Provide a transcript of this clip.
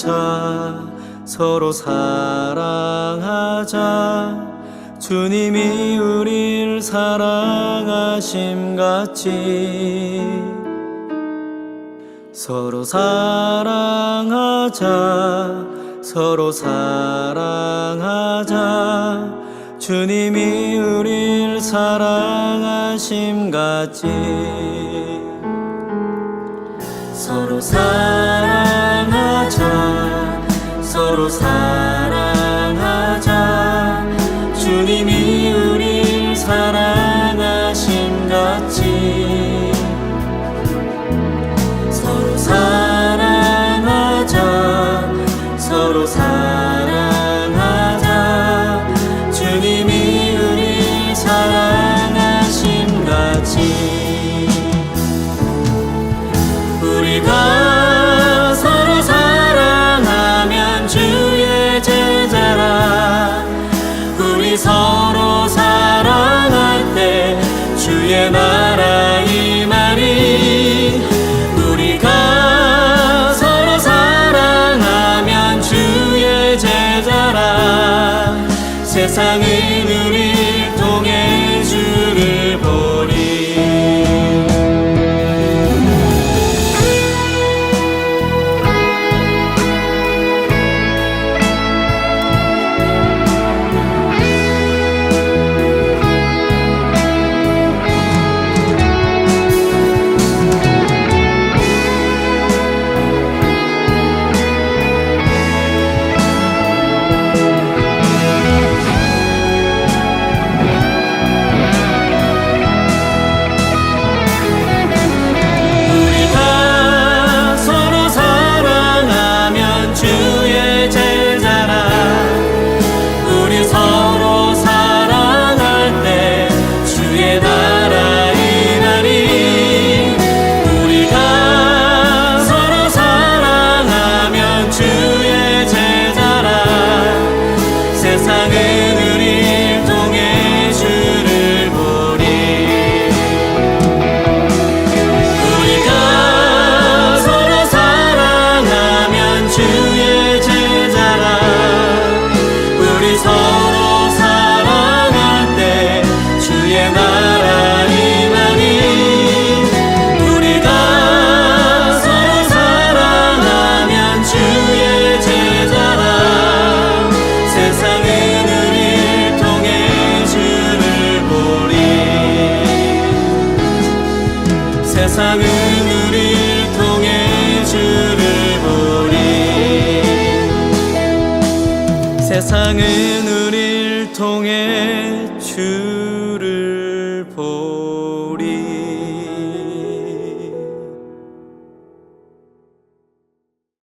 사랑하자 서로 사랑하자. 주님이 우릴 사랑하심 같이 서로 사랑하자. 서로 사랑하자. 주님이 우릴 사랑하심 같이 서로 사랑하자 서로 나라 임하리 우리가 서로 사랑하면 주의 제자라. 세상은 우리 세상은 우릴 통해 주를 보리 세상은 우릴 통해 보리